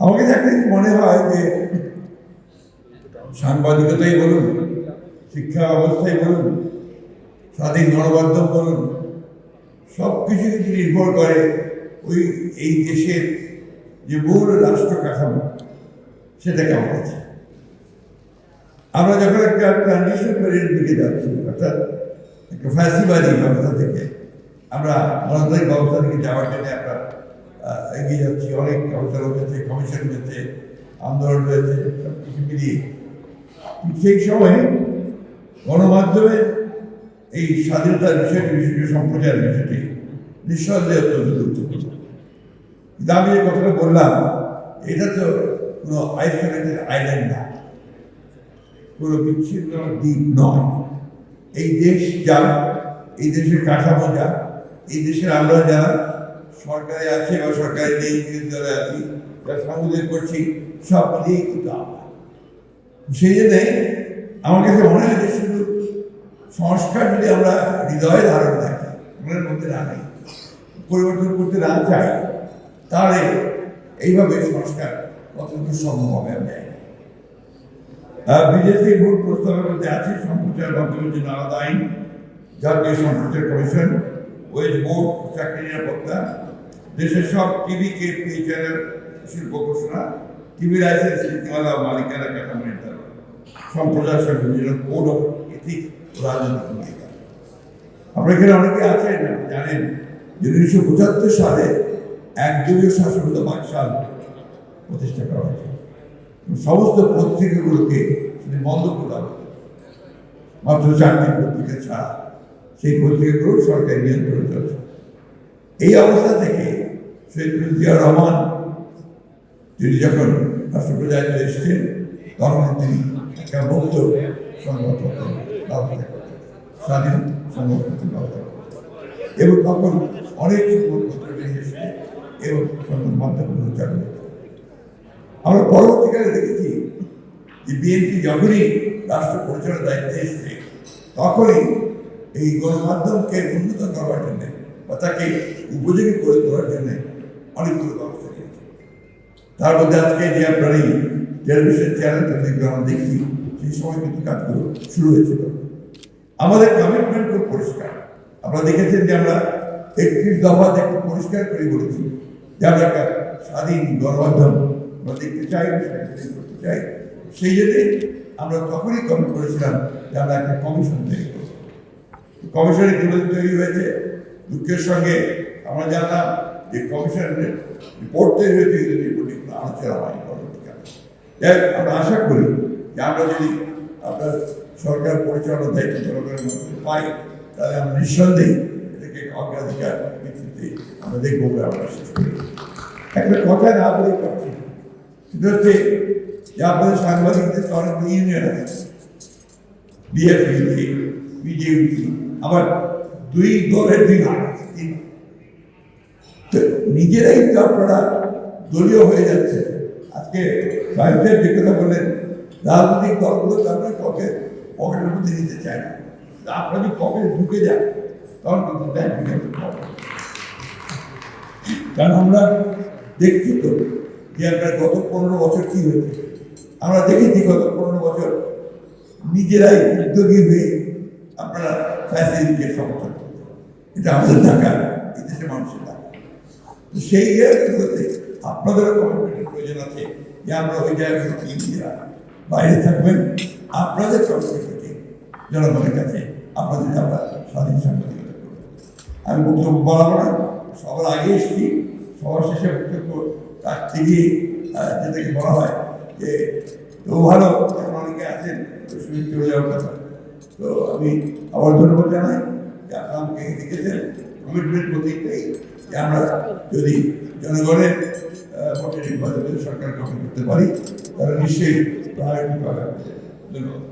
আমাকে একটা মনে হয় যে সাংবাদিকতাই বলুন শিক্ষা ব্যবস্থাই বলুন স্বাধীন গণমাধ্যম বলুন সব কিছু কিছু নির্ভর করে ওই এই দেশের যে মূল রাষ্ট্র কাঠামো সেটা কেমন আছে? আমরা যখন একটা ট্রানজিশন পিরিয়ড দিকে যাচ্ছি অর্থাৎ একটা ফ্যাসিবাদী ব্যবস্থা থেকে আমরা গণতান্ত্রিক ব্যবস্থা থেকে যাওয়ার জন্য আহ, এগিয়ে যাচ্ছি। অনেক আলোচনা হয়েছে কমিশন হয়েছে, আন্দোলন হয়েছে সব কিছু মিলিয়ে। সেই সময়ে গণমাধ্যমে এই স্বাধীনতার বিষয়টি বিশেষ সম্প্রচারের বিষয়টি নিঃসন্দেহে অত্যন্ত গুরুত্বপূর্ণ। কিন্তু আমি যে কথাটা বললাম, এটা তো কোনো আইসোলেটেড আইল্যান্ড না। কোনো বিচ্ছিন্ন দ্বীপ নয়। এই দেশ যা, এই দেশের কাঠামো যা, এই দেশের আমরা যারা সরকারে আছে বা সরকারি নেই বিরোধী আছি যারা সংযোগ করছি, সব মিলিয়েই কিন্তু আমরা সেই জন্যে আমার কাছে মনে হয় যে শুধু সংস্কার যদি আমরা হৃদয়ে ধারণ থাকি মনের মধ্যে না নেই পরিবর্তন করতে না চাই, তাহলে এইভাবে সংস্কার কতটুকু সম্ভব হবে আমি জানি না। বিদেশি মূল প্রস্তাবের মধ্যে আছে সম্প্রচার মাধ্যমের জন্য আলাদা আইন, জাতীয় সম্প্রচার কমিশন ওয়েজ বোর্ড, চাকরি নিরাপত্তা, দেশের সব টিভি কে পি চ্যানেল শিল্প ঘোষণা টিভি লাইসেন্স নীতিমালা, মালিকানা, কাঠামো নির্ধারণ সম্প্রচার সংযোজন কোড অফ এথিক্স রাজনৈতিক ভূমিকা আপনার এখানে অনেকে আছেন জানেন যে উনিশশো পঁচাত্তর সালে একদলীয় শাসনতা বাকশাল প্রতিষ্ঠা করা হয়েছে সমস্ত পত্রিকাগুলোকে বন্ধ করে দেওয়া মাত্র চারটি পত্রিকা ছাড়া সেই পত্রিকাগুলো সরকারি নিয়ন্ত্রণে চলছে এই অবস্থা থেকে শহীদ জিয়া রহমান, তিনি যখন রাষ্ট্রপ্রজায় এসেছেন, তখন তিনি একটা মুক্ত সংবাদপত্র ব্যবস্থা করতেন, স্বাধীন সংবাদপত্র ব্যবস্থা এবং তখন অনেক সংবাদপত্র বেরিয়ে এসেছে এবং সংবাদ মাধ্যমগুলো চালু আমরা পরবর্তীকালে দেখেছি যে বিএনপি যখনই রাষ্ট্র পরিচালনার দায়িত্বে এসেছে, তখনই এই গণমাধ্যমকে উন্নত করবার জন্য বা তাকে উপযোগী করে তোলার জন্য অনেকগুলো ব্যবস্থা নিয়েছে। তার মধ্যে আজকে যে আপনার এই টেলিভিশন চ্যানেলটা দেখবে আমরা দেখছি, সেই সময় কিন্তু কাজগুলো শুরু হয়েছিল। আমাদের কমিটমেন্ট খুব পরিষ্কার। আপনারা দেখেছেন যে আমরা একত্রিশ দফাতে একটু পরিষ্কার করে বলেছি যে আমরা একটা স্বাধীন গণমাধ্যম আমরা দেখতে চাই করতে চাই। সেই জন্যে আমরা তখনই কমিট করেছিলাম যে আমরা একটা কমিশন তৈরি করব। কমিশনের কীভাবে তৈরি হয়েছে। দুঃখের সঙ্গে আমরা জানলাম যে কমিশনের রিপোর্ট তৈরি হয়েছে, কিন্তু রিপোর্টে কোনো আলোচনা হয়নি পরবর্তীকালে। যাই আমরা আশা করি যে আমরা যদি আপনার সরকার পরিচালনার দায়িত্ব জনগণের মধ্যে পাই, তাহলে আমরা নিঃসন্দেহে এটাকে অগ্রাধিকার ভিত্তিতে আমরা দেখব বলে আমরা শেষ করি। একটা কথা না বলে পাচ্ছি সেটা হচ্ছে যে আপনাদের সাংবাদিকদের তো অনেক ইউনিয়ন আছে। বিএফইউসি বিজেপি আবার দুই দলের দুই তো নিজেরাই তো আপনারা দলীয় হয়ে যাচ্ছে আজকে ভারতের যে কথা বললেন, রাজনৈতিক দলগুলো তো আপনার পকেট পকেটের মধ্যে নিতে চায় না। আপনারা যদি পকেটে ঢুকে যান, তখন কিন্তু দেন কারণ আমরা দেখছি তো যে আপনার গত পনেরো বছর কি হয়েছে। আমরা দেখেছি গত পনেরো বছর নিজেরাই উদ্যোগী হয়ে আপনারা ফ্যাসিলিটিকে সমর্থন। এটা আমাদের ঢাকা এই দেশের মানুষের তো সেই জায়গাগুলোতে আপনাদেরও কমিটমেন্টের প্রয়োজন আছে যে আমরা ওই জায়গাগুলোতে নিজেরা বাইরে থাকবেন, আপনাদের কমিটমেন্ট থেকে জনগণের কাছে আপনাদের আমরা স্বাধীন সাংবাদিকতা আমি বক্তব্য বাড়াবো না, সবার আগে এসেছি, সবার শেষে বক্তব্য রাখতে গিয়ে যেটাকে বলা হয় যে, তো ভালো অনেকে আছেন সুযোগ চলে যাওয়ার কথা। তো আমি আবার ধন্যবাদ জানাই যে আপনারা আমাকে দেখেছেন কমিটমেন্ট প্রতীকটাই যে আমরা যদি জনগণের ভোটে নির্বাচনে সরকার গঠন করতে পারি, তাহলে নিশ্চয়ই তারা একটু ধন্যবাদ।